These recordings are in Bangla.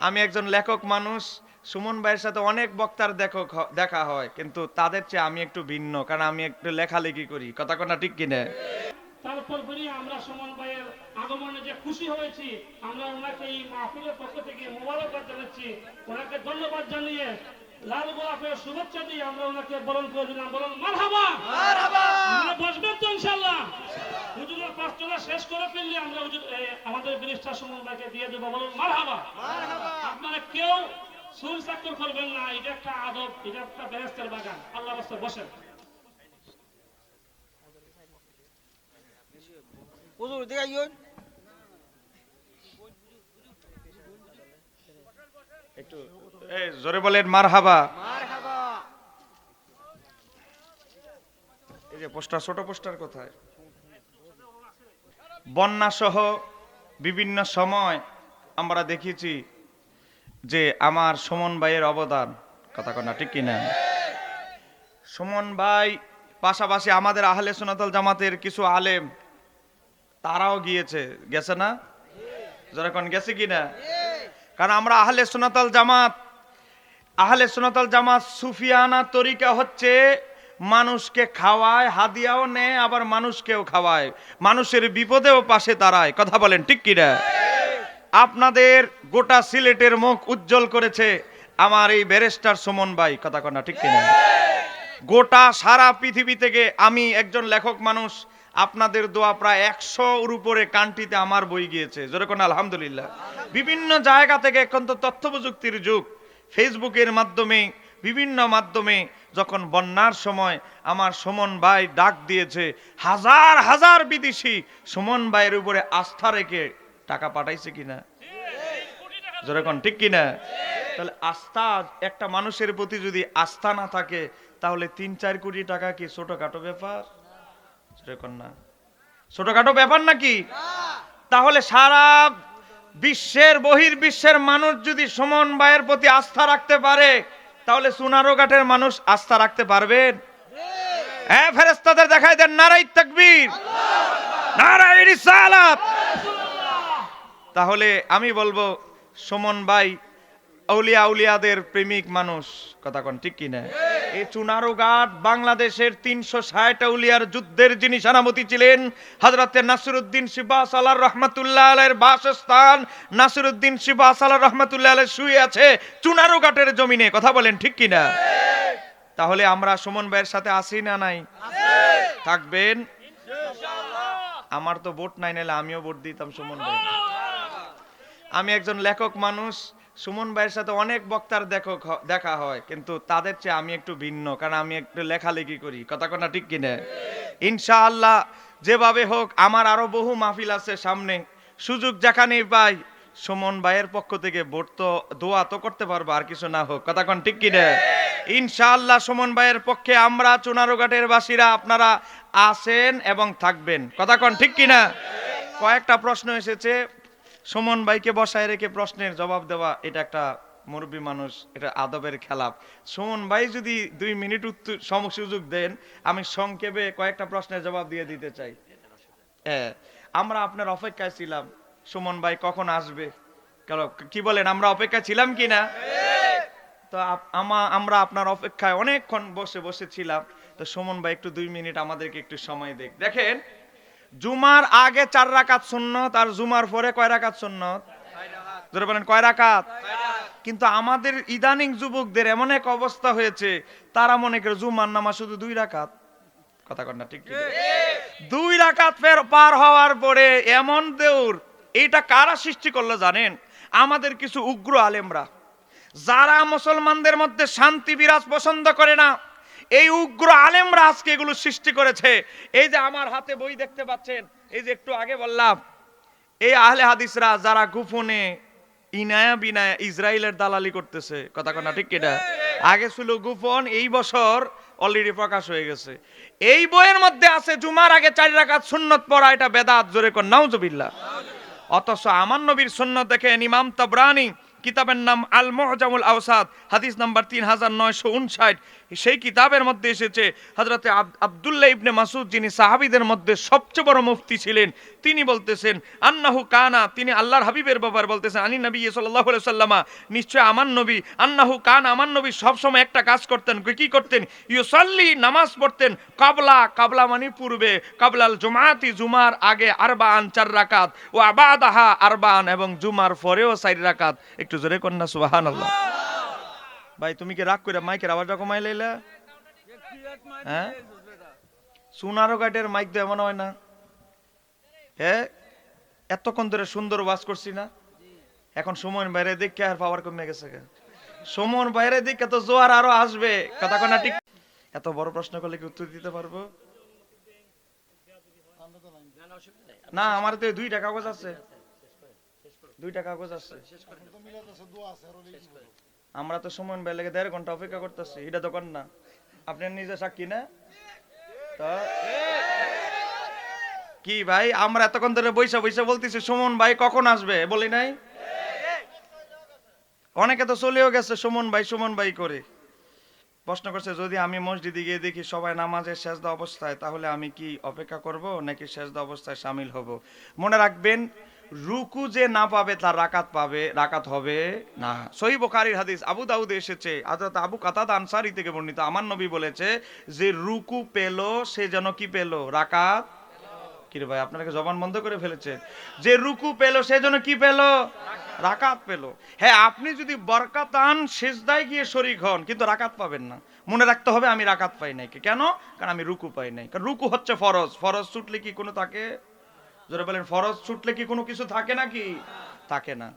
আমি একজন লেখক মানুষ সুমন ভাইয়ের সাথে অনেক বক্তার দেখো দেখা হয় কিন্তু তাদের চেয়ে আমি একটু ভিন্ন কারণ আমি একটু লেখালেখি করি কথা কথা ঠিক কিনা? তারপর করি আমরা সুমন ভাইয়ের আগমনে যে খুশি হয়েছি আমরা ওনাকে এই মাহফিলের পক্ষ থেকে মোবারকবাদ জানাচ্ছি ওনাকে ধন্যবাদ জানিয়ে লাল গোলাপের শুভেচ্ছা দিয়ে আমরা ওনাকে বরণ করে দিলাম বলুন মারহাবা! আমরা বসবেন তো ইনশাল্লাহ হুজুরের প্রার্থনা শেষ করে ফেললে আমরা আমাদের ব্যারিস্টার সুমন ভাইকে দিয়ে দেবো বলুন মারহাবা। আপনারা কেউ সুর চাকর করবেন না এটা একটা আদব এটা একটা বেহেস্তের বাগান। আল্লাহ রাস্তা বসেন। হুজুর দিকে আইয়ুন। একটু এই জোরে বলেন মার মারহাবা। এই যে পোস্টার ছোট পোস্টার কোথায়? বন্যা সহ বিভিন্ন সময় আমরা দেখেছি যে আমার সুমন ভাইয়ের অবদান। কথা কনা ঠিক কিনা? সুমন ভাই পাশাপাশি আমাদের আহলে সোনাতল জামাতের কিছু আলেম, তারাও গিয়েছে। গেছে না? যেরকম গেছে কিনা? কারণ আমরা আহলে সোনাতল জামাত, আহলে সোনাতল জামাত সুফিয়ানা তরিকা হচ্ছে মানুষকে খাওয়ায়, হাদিয়াও নেয়, আবার মানুষকেও খাওয়ায়। মানুষের বিপদেও পাশে দাঁড়ায়। কথা বলেন, ঠিক কিনা? আপনাদের গোটা সিলেটের মুখ উজ্জ্বল করেছে আমার এই ব্যারিস্টার সুমন ভাই। কথা কনা ঠিক কিনা? গোটা সারা পৃথিবী থেকে আমি একজন লেখক মানুষ। আপনাদের দোয়া প্রায় একশোর উপরে কান্ট্রিতে আমার বই গিয়েছে। যেরকম আলহামদুলিল্লাহ। বিভিন্ন জায়গা থেকে এখন তো তথ্য প্রযুক্তির যুগ। ফেসবুকের মাধ্যমে বিভিন্ন মাধ্যমে যখন বন্যার সময় আমার সুমন ভাই ডাক দিয়েছে, হাজার হাজার বিদেশি সুমন ভাইয়ের উপরে আস্থা রেখে টাকা পাঠাইছে কিনা? যেরকম ঠিক কিনা? তাহলে আস্থা, একটা মানুষের প্রতি যদি আস্থা না থাকে, তাহলে তিন, চার কোটি টাকা কি ছোটখাটো ব্যাপার? যেরকম না। ছোটখাটো ব্যাপার নাকি? তাহলে সারা বিশ্বের বহির বিশ্বের মানুষ যদি সুমন ভাইয়ের প্রতি আস্থা রাখতে পারে তাহলে সোনারো ঘাটের মানুষ আস্থা রাখতে পারবেন? হ্যাঁ ফেরেস্তাদের দেখাই দেন নারাই তাকবীর। রিসালাত। তাহলে আমি বলব, সুমন ভাই আউলিয়া আউলিয়াদের প্রেমিক মানুষ। কথা কন, ঠিক কিনা এই চুনারুঘাট বাংলাদেশের তিনশো ষাট আউলিয়ার যুদ্ধের যিনি সেনাপতি ছিলেন হজরতে নাসিরুদ্দিন শিবাস আলার রহমতুল্লাহ আলের বাসস্থান। নাসিরুদ্দিন শিবাস আলার রহমতুল্লাহ আলের শুয়ে আছে চুনারুঘাটের জমিনে। কথা বলেন, ঠিক কিনা তাহলে আমরা সুমন ভাইয়ের সাথে আসি না নাই? থাকবেন? আমার তো ভোট নাই, নাহলে আমিও ভোট দিতাম সুমন ভাই। আমি একজন লেখক মানুষ সুমন ভাইয়ের সাথে অনেক বক্তার দেখো দেখা হয়, কিন্তু তাদের চেয়ে আমি একটু ভিন্ন, কারণ আমি একটু লেখালেখি করি, কথা কথা ঠিক কিনা? ইনশাআল্লাহ, যেভাবে হোক, আমার আরও বহু মাহফিল আছে সামনে, সুযোগ যেখানেই পাই, সুমন ভাইয়ের পক্ষ থেকে ভোট তো, দোয়া তো করতে পারব, আর কিছু না হোক, কথা কোন ঠিক কিনা? ইনশাআল্লাহ, সুমন ভাইয়ের পক্ষে আমরা চুনারুঘাটের বাসীরা আপনারা আসেন এবং থাকবেন, কথা কোন ঠিক কিনা? কয়েকটা প্রশ্ন এসেছে সুমন ভাইকে বসায় রেখে প্রশ্নের জবাব দেওয়া, এটা একটা মুরব্বী মানুষ, এটা আদবের খেলাপ সুমন ভাই যদি দুই মিনিট উত্তর সম- সুযোগ দেন, আমি সংক্ষেপে কয়েকটা প্রশ্নের জবাব দিয়ে দিতে চাই। হ্যাঁ আমরা আপনার অপেক্ষায় ছিলাম। সুমন ভাই কখন আসবে? কেন, কি বলেন, আমরা অপেক্ষা ছিলাম কি না? তো আমা, আমরা আপনার অপেক্ষায় অনেকক্ষণ বসে বসে ছিলাম তো সুমন ভাই একটু দুই মিনিট আমাদেরকে একটু সময় দেখ। দেখেন জুমার আগে চার রাকাত সুন্নত আর জুমার পরে কয় রাকাত সুন্নত? ধরে বলেন, কয় রাকাত? কিন্তু আমাদের ইদানিং যুবকদের এমন এক অবস্থা হয়েছে, তারা মনে করে জুমার নামা শুধু দুই রাকাত। কথা কন না, ঠিক দুই রাকাত ফের পার হওয়ার পরে এমন দেউর, এইটা কারা সৃষ্টি করল জানেন? আমাদের কিছু উগ্র আলেমরা, যারা মুসলমানদের মধ্যে শান্তি বিরাজ পছন্দ করে না এই উগ্র আলেমরা আজকে এগুলো সৃষ্টি করেছে। এই যে আমার হাতে বই দেখতে পাচ্ছেন, এই যে একটু আগে বললাম, এই আহলে হাদিসরা যারা গোপনে ইনায়া বিনায়া ইসরায়েলের দালালি করতেছে, কথা কথা ঠিক কিনা? আগে ছিল গোপন, এই বছর অলরেডি প্রকাশ হয়ে গেছে। এই বইয়ের মধ্যে আছে, জুমার আগে চারি রাকাত সুন্নত পড়া, এটা বেদাত, জোরে কর নাউজুবিল্লাহ। অথচ আমার নবীর সুন্নত দেখেন ইমাম তাবরানি কিতাবের নাম আল মুহজামুল আওসাদ হাদিস নাম্বার তিন হাজার নয়শো উনষাট। সেই কিতাবের মধ্যে এসেছে হজরতে আব্দুল্লাহ ইবনে মাসুদ যিনি সাহাবিদের মধ্যে সবচেয়ে বড় মুফতি ছিলেন, তিনি বলতেছেন, আন্নাহু কানা তিনি আল্লাহর হাবিবের ব্যাপার বলতেছেন আলী নবী সাল্লাহ সাল্লামা নিশ্চয় আমার নবী আন্নাহু কান আমার নবী সবসময় একটা কাজ করতেন, কি করতেন? ইউসাল্লি নামাজ পড়তেন কাবলা কাবলা মানে পূর্বে, কাবলাল জুমাতি জুমার আগে আরবান, চার রাকাত ও আবাদাহা আরবান এবং জুমার পরেও চার রাকাত একটু জোরে কন্যা সুবাহান আল্লাহ ভাই, তুমি কি রাগ করে মাইকের আওয়াজটা কমাই লাইলা? হ্যাঁ? সোনারো গাটের মাইক তো এমন হয় না। হ্যাঁ এতক্ষণ ধরে সুন্দর ওয়াজ করছি না? এখন সময় বাইরে দেখে আর পাওয়ার কমে গেছে গে। সময় বাইরে দিকে তো জোয়ার আরও আসবে। কথা কনা ঠিক? এত বড় প্রশ্ন করলে কি উত্তর দিতে পারব? না, আমার তো দুইটা কাগজ আছে। দুইটা কাগজ আছে। আমরা তো সময় বের লেগে দেড় ঘণ্টা অপেক্ষা করতেছি এটা তো না। আপনি নিজে সাক্ষী না? তা? কি ভাই আমরা এতক্ষণ ধরে বৈশা বৈশা বলতেছি সুমন ভাই কখন আসবে? বলি নাই? অনেকে তো চলেও গেছে সুমন ভাই সুমন ভাই করে। প্রশ্ন করছে যদি আমি মসজিদে গিয়ে দেখি সবাই নামাজের শেষদা অবস্থায় তাহলে আমি কি অপেক্ষা করব নাকি শেষদা অবস্থায় সামিল হব? মনে রাখবেন রুকু যে না পাবে, তার রাকাত পাবে, রাকাত হবে না। সহি বোখারির হাদিস, আবু দাউদে এসেছে। হযরত আবু কাতাদ আনসারি থেকে বর্ণিত। আমার নবী বলেছে যে, রুকু পেল, সে যেন কি পেল? রাকাত কিরে ভাই, আপনাকে জবান বন্ধ করে ফেলেছে। যে রুকু পেল, সে যেন কি পেল? রাকাত। পেল। হ্যাঁ আপনি যদি বরকাতান শেষদায় গিয়ে শরিক হন, কিন্তু রাকাত পাবেন না। মনে রাখতে হবে, আমি রাকাত পাই নাই। কেন? কারণ আমি রুকু পাই নাই। কারণ রুকু হচ্ছে ফরজ। ফরজ ছুটলে কি কোনো থাকে জোরে বলেন, ফরজ ছুটলে কি কোনো কিছু থাকে নাকি? থাকে না।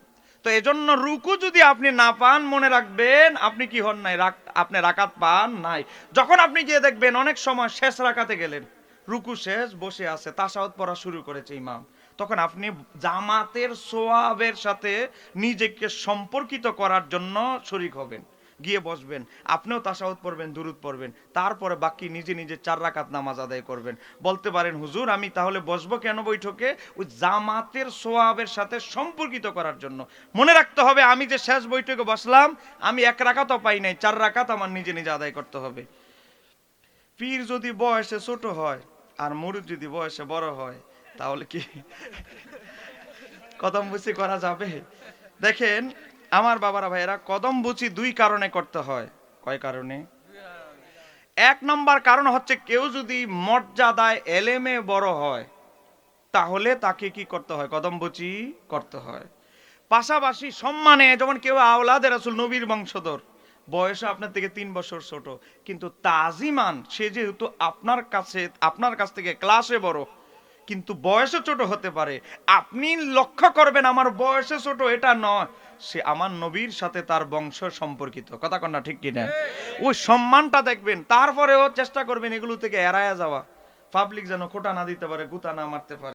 তো এজন্য রুকু যদি আপনি না পান, মনে রাখবেন আপনি কি হন নাই? আপনি রাকাত পান নাই। যখন আপনি গিয়ে দেখবেন অনেক সময় শেষ রাকাতে গেলেন, রুকু শেষ, বসে আছে, তাসাউদ পড়া শুরু করেছে ইমাম। তখন আপনি জামাতের সোয়াবের সাথে নিজেকে সম্পর্কিত করার জন্য শরিক হবেন। গিয়ে বসবেন। আপনিও তাসাউদ পড়বেন, দুরুদ পড়বেন। তারপরে বাকি নিজে নিজে চার রাকাত নামাজ আদায় করবেন। বলতে পারেন, হুজুর, আমি তাহলে বসবো কেন বৈঠকে? ওই জামাতের সোয়াবের সাথে সম্পর্কিত করার জন্য। মনে রাখতে হবে, আমি যে শেষ বৈঠকে বসলাম, আমি এক রাকাতও পাই নাই, চার রাকাত আমার নিজে নিজে আদায় করতে হবে। পীর যদি বয়সে ছোট হয় আর মুরুদ যদি বয়সে বড় হয়, তাহলে কি কদম বুচি করা যাবে? দেখেন আমার বাবারা ভাইয়েরা, কদম বুচি দুই কারণে করতে হয়। কয় কারণে? এক নম্বর কারণ হচ্ছে কেউ যদি মর্যাদায় এলেমে বড় হয়, তাহলে তাকে কি করতে হয়? কদম বুচি করতে হয়। পাশাপাশি সম্মানে যেমন কেউ আওলাদের রাসূল, নবীর বংশধর বয়সে আপনার থেকে তিন বছর ছোট, কিন্তু তাজিমান, সে যেহেতু আপনার কাছে, আপনার কাছ থেকে ক্লাসে বড় কিন্তু বয়সে ছোট হতে পারে। আপনি লক্ষ্য করবেন আমার বয়সে ছোট, এটা নয়। সে আমার নবীর সাথে তার বংশ সম্পর্কিত। কথা কন্যা ঠিক কিনা? ওই সম্মানটা দেখবেন, তারপরেও চেষ্টা করবেন এগুলো থেকে এড়ায়া যাওয়া। পাবলিক যেন খোটা না দিতে পারে, গুতা না মারতে পারে।